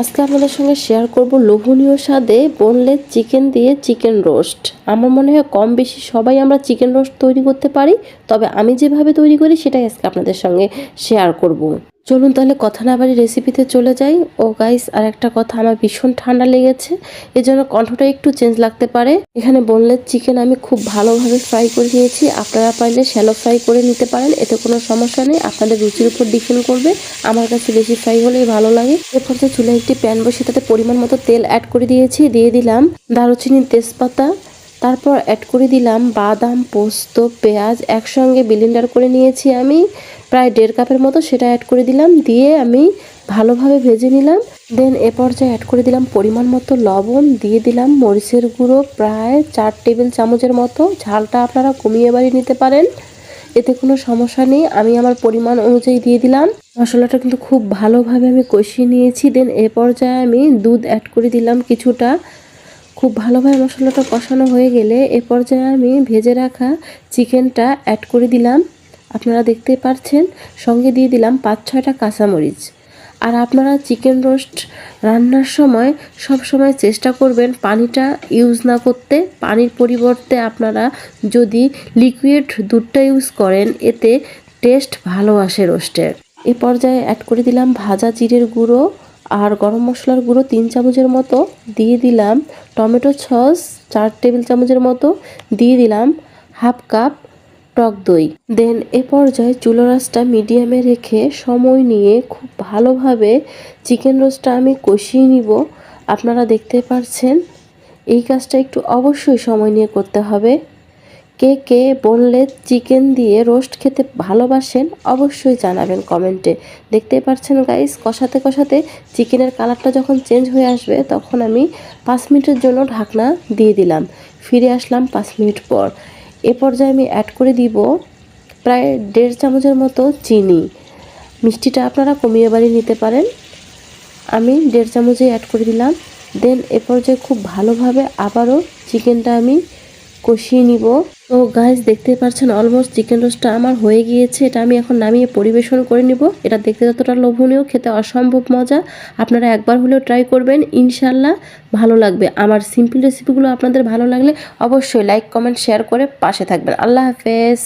আজকে আপনাদের সঙ্গে শেয়ার করব লোভনীয় স্বাদে বোনলেস চিকেন দিয়ে চিকেন রোস্ট আমার মনে হয় কম বেশি সবাই আমরা চিকেন রোস্ট তৈরি করতে পারি, তবে আমি যেভাবে তৈরি করি সেটাই আজকে আপনাদের সঙ্গে শেয়ার করব। চলুন তাহলে কথা না বাড়ি রেসিপিতে চলে যাই। ও গাইস আর একটা কথা, আমার ভীষণ ঠান্ডা লেগেছে। এজন্য কণ্ঠটা একটু চেঞ্জ লাগতে পারে। এখানে বোনলেস চিকেন আমি খুব ভালোভাবে ফ্রাই করে নিয়েছি। আপনারা পারলে শ্যালো ফ্রাই করে নিতে পারেন, এতে কোনো সমস্যা নেই। আপনাদের রুচির উপর ডিপেন্ড করবে। আমার কাছে বেশি ফ্রাই হলেই ভালো লাগে। এরপর যে চুলে একটি প্যান বসে তাতে পরিমাণ মতো তেল অ্যাড করে দিয়েছি। দিয়ে দিলাম দারুচিনি তেজপাতা তারপর অ্যাড করে দিলাম বাদাম, পোস্ত, পেঁয়াজ একসঙ্গে বিলিন্ডার করে নিয়েছি আমি। প্রায় দেড় কাপের মতো সেটা অ্যাড করে দিলাম, দিয়ে আমি ভালোভাবে ভেজে নিলাম। দেন এ পর্যায়ে অ্যাড করে দিলাম পরিমাণ মতো লবণ, দিয়ে দিলাম মরিচের গুঁড়ো প্রায় চার টেবিল চামচের মতো। ঝালটা আপনারা কমিয়ে বাড়িয়ে নিতে পারেন, এতে কোনো সমস্যা নেই। আমি আমার পরিমাণ অনুযায়ী দিয়ে দিলাম। মশলাটা কিন্তু খুব ভালোভাবে আমি কষিয়ে নিয়েছি। দেন এ পর্যায়ে আমি দুধ অ্যাড করে দিলাম কিছুটা। খুব ভালোভাবে মশলাটা কষানো হয়ে গেলে এ পর্যায়ে আমি ভেজে রাখা চিকেনটা অ্যাড করে দিলাম। আপনারা দেখতে পাচ্ছেন সঙ্গে দিয়ে দিলাম পাঁচ ছয়টা কাঁচামরিচ। আর আপনারা চিকেন রোস্ট রান্নার সময় সব সময় চেষ্টা করবেন পানিটা ইউজ না করতে। পানির পরিবর্তে আপনারা যদি লিকুইড দুধটা ইউজ করেন, এতে টেস্ট ভালো আসে রোস্টের। এ পর্যায়ে অ্যাড করে দিলাম ভাজা জিরের গুঁড়ো। আর গরম মশলার গুঁড়ো তিন চামচের মতো দিয়ে দিলাম। টমেটো সস চার টেবিল চামচের মতো দিয়ে দিলাম। হাফ কাপ টক দই। দেন এ পর্যায়ে চুলো রাসটা মিডিয়ামে রেখে সময় নিয়ে খুব ভালোভাবে চিকেন রোস্টটা আমি কষিয়ে নিব। আপনারা দেখতে পারছেন, এই কাজটা একটু অবশ্যই সময় নিয়ে করতে হবে। কে কে বললে চিকেন দিয়ে রোস্ট খেতে ভালোবাসেন অবশ্যই জানাবেন কমেন্টে। দেখতেই পাচ্ছেন গাইস কষাতে কষাতে চিকেনের কালারটা যখন চেঞ্জ হয়ে আসবে, তখন আমি পাঁচ মিনিটের জন্য ঢাকনা দিয়ে দিলাম। ফিরে আসলাম পাঁচ মিনিট পর। এ পর্যায়ে আমি অ্যাড করে দিব প্রায় দেড় চামচের মতো চিনি। মিষ্টিটা আপনারা কমিয়ে বাড়িয়ে নিতে পারেন। আমি দেড় চামচে অ্যাড করে দিলাম। দেন এ পর্যায়ে খুব ভালোভাবে আবারও চিকেনটা আমি কষিয়ে নিব। তো গাইস দেখতে পাচ্ছেন অলমোস্ট চিকেন রোস্টটা আমার হয়ে গিয়েছে। এটা আমি এখন নামিয়ে পরিবেশন করে নিব। এটা দেখতে যতটা লোভনীয়, খেতে অসম্ভব মজা। আপনারা একবার হলেও ট্রাই করবেন ইনশাল্লাহ ভালো লাগবে। আমার সিম্পল রেসিপিগুলো আপনাদের ভালো লাগলে অবশ্যই লাইক কমেন্ট শেয়ার করে পাশে থাকবেন। আল্লাহ হাফেজ।